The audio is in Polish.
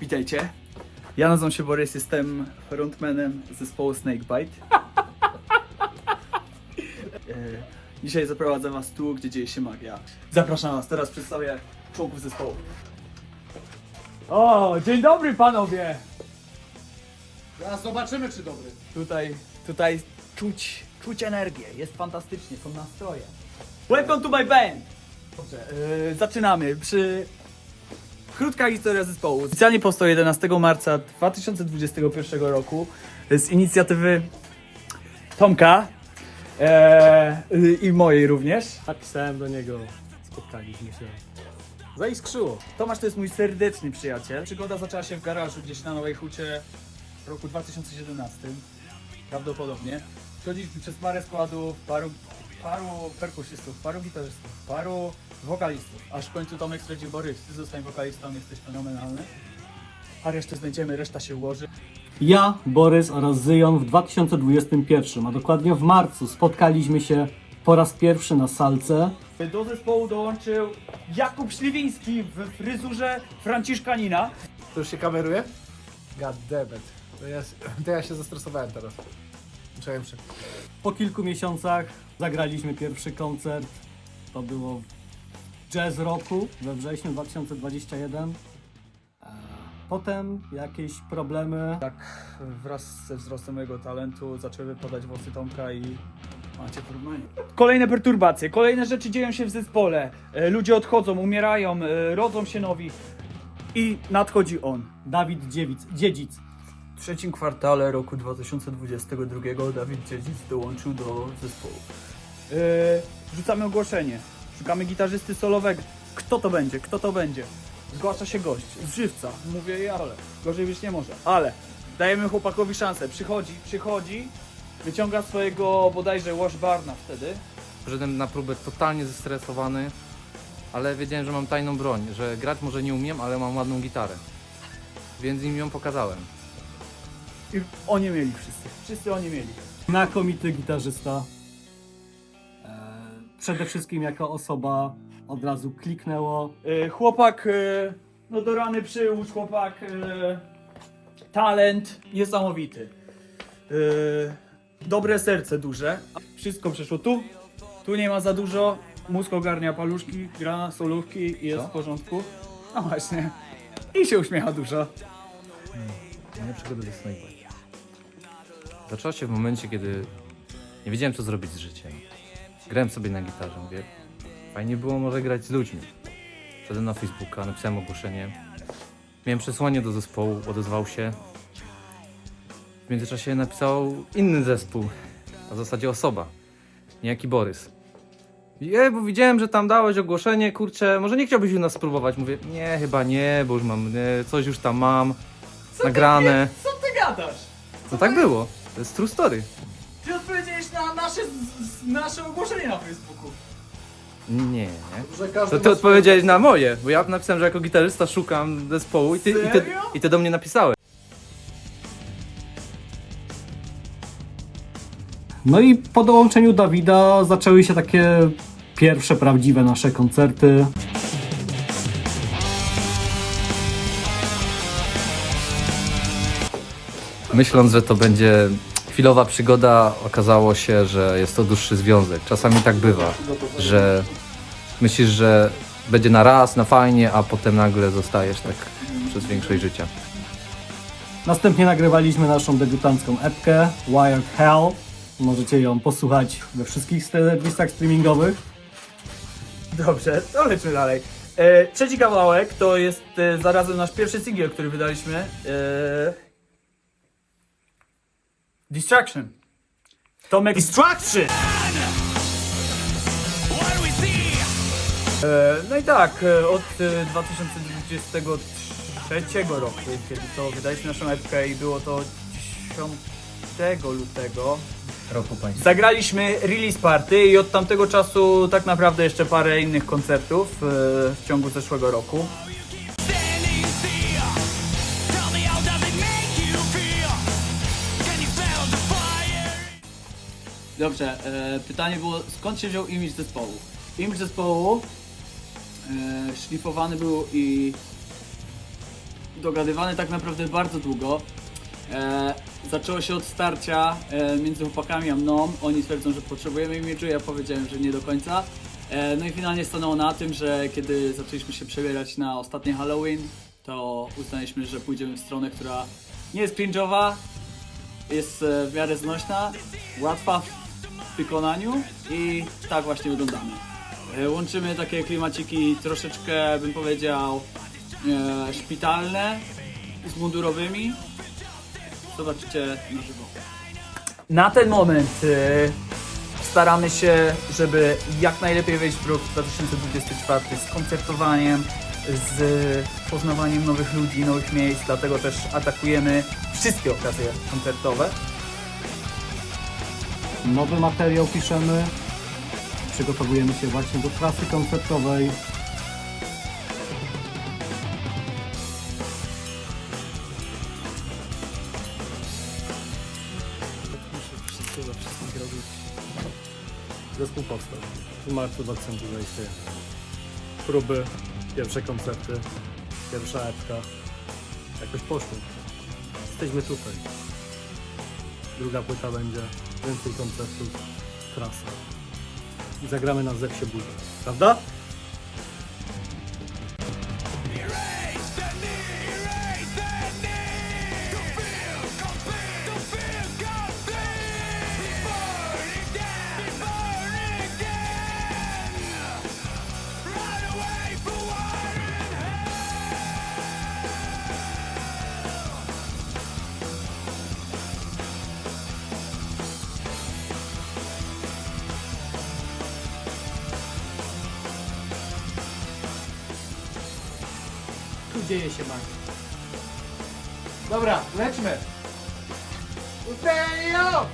Witajcie. Ja nazywam się Borys, jestem frontmanem zespołu Snakebite. E, Dzisiaj zaprowadzę was tu, gdzie dzieje się magia. Zapraszam was, teraz przedstawię członków zespołu. O, dzień dobry panowie! Zaraz zobaczymy, czy dobry. Tutaj, tutaj czuć, czuć energię, jest fantastycznie, są nastroje. Welcome to my band! Dobrze, yy, zaczynamy przy... Krótka historia zespołu. Oficjalnie powstał 11 marca 2021 roku z inicjatywy Tomka e, i mojej również. Napisałem do niego, spotkaliśmy się. Zaiskrzyło. Tomasz to jest mój serdeczny przyjaciel. Przygoda zaczęła się w garażu gdzieś na Nowej Hucie w roku 2017. Prawdopodobnie. Przechodziliśmy przez parę składów, paru, paru perkusistów, paru gitarzystów, paru wokalistów. Aż w końcu Tomek stwierdził, Borys, ty zostań wokalistą, jesteś fenomenalny. A resztę znajdziemy, reszta się ułoży. Ja, Borys oraz Zyjon w 2021, a dokładnie w marcu spotkaliśmy się po raz pierwszy na salce. Do zespołu dołączył Jakub Śliwiński w fryzurze Franciszkanina. To już się kameruje? God damn it. To ja, to ja się zestresowałem teraz. Się. Po kilku miesiącach zagraliśmy pierwszy koncert. To było w Jazz Roku we wrześniu 2021. E, Potem jakieś problemy. Tak wraz ze wzrostem mojego talentu zaczęły wypadać włosy Tomka i macie porównanie. Kolejne perturbacje, kolejne rzeczy dzieją się w zespole. E, Ludzie odchodzą, umierają, e, rodzą się nowi. I nadchodzi on. Dawid Dziewic, Dziedzic. W trzecim kwartale roku 2022 Dawid Dziedzic dołączył do zespołu. Yy, rzucamy ogłoszenie. Szukamy gitarzysty solowego. Kto to będzie? Kto to będzie? Zgłasza się gość z żywca. Mówię, ja, ale gorzej być nie może. Ale dajemy chłopakowi szansę. Przychodzi, przychodzi, wyciąga swojego bodajże washbarna wtedy. Przyszedłem na próbę totalnie zestresowany, ale wiedziałem, że mam tajną broń, że grać może nie umiem, ale mam ładną gitarę. Więc im ją pokazałem. I oni mieli wszyscy. Wszyscy oni mieli. Znakomity gitarzysta. E, Przede wszystkim jako osoba od razu kliknęło. Y, Chłopak, y, no do rany przyłóż, chłopak, y, talent niesamowity. Dobre serce duże. Wszystko przeszło tu, tu nie ma za dużo. Mózg ogarnia paluszki, gra solówki i jest Co? w porządku. No właśnie. I się uśmiecha dużo. Moja przygoda do Snakebite. Zaczęła się w momencie, kiedy nie wiedziałem, co zrobić z życiem. Grałem sobie na gitarze, mówię, fajnie było może grać z ludźmi. Wszedłem na Facebooka, napisałem ogłoszenie. Miałem przesłanie do zespołu, odezwał się. W międzyczasie napisał inny zespół, a w zasadzie osoba, niejaki Borys. Je, bo widziałem, że tam dałeś ogłoszenie, kurczę, może nie chciałbyś u nas spróbować? Mówię, nie, chyba nie, bo już mam, nie, coś już tam mam, nagrane. Co ty gadasz? No tak było, to jest true story. Ty odpowiedziałeś na nasze, nasze ogłoszenie na Facebooku. Nie, nie. Że każdy To ty ma odpowiedziałeś na moje, bo ja napisałem, że jako gitarzysta szukam zespołu i ty, i ty, Serio? i ty do mnie napisałeś. No i po dołączeniu Dawida zaczęły się takie pierwsze prawdziwe nasze koncerty. Myśląc, że to będzie chwilowa przygoda, okazało się, że jest to dłuższy związek. Czasami tak bywa, że myślisz, że będzie na raz, na fajnie, a potem nagle zostajesz tak przez większość życia. Następnie nagrywaliśmy naszą debiutancką epkę Wired Hell. Możecie ją posłuchać we wszystkich serwisach streamingowych. Dobrze, to lecimy dalej. E, trzeci kawałek to jest e, zarazem nasz pierwszy singiel, który wydaliśmy. E, Distraction. Tomek. Distraction! E, no i tak, e, od e, 2023 roku, kiedy to wydaliśmy naszą epkę i było to 10 lutego, Roku państwa. Zagraliśmy release party i od tamtego czasu tak naprawdę jeszcze parę innych koncertów e, w ciągu zeszłego roku. Dobrze, e, pytanie było skąd się wziął image zespołu? Image zespołu e, szlifowany był i dogadywany tak naprawdę bardzo długo. E, zaczęło się od starcia e, między chłopakami a mną. Oni twierdzą, że potrzebujemy imidżu, ja powiedziałem, że nie do końca. E, no i finalnie stanęło na tym, że kiedy zaczęliśmy się przebierać na ostatnie Halloween, to uznaliśmy, że pójdziemy w stronę, która nie jest cringe'owa, jest e, w miarę znośna, łatwa w wykonaniu i tak właśnie wyglądamy. E, Łączymy takie klimaciki troszeczkę, bym powiedział, e, szpitalne z mundurowymi. Zobaczycie na żywo. Na ten moment e, staramy się, żeby jak najlepiej wejść w rok 2024 z koncertowaniem, z poznawaniem nowych ludzi, nowych miejsc, dlatego też atakujemy wszystkie okazje koncertowe. Nowy materiał piszemy. Przygotowujemy się właśnie do trasy koncertowej. Muszę. Zespół powstał w marcu 2021. Próby, pierwsze koncerty, pierwsza epka. Jakoś poszło. Jesteśmy tutaj. Druga płyta będzie, więcej koncertów, trasa. I zagramy na Zewsie Burzy. Prawda? Dzieje się magia. Dobra, lećmy! Utenio!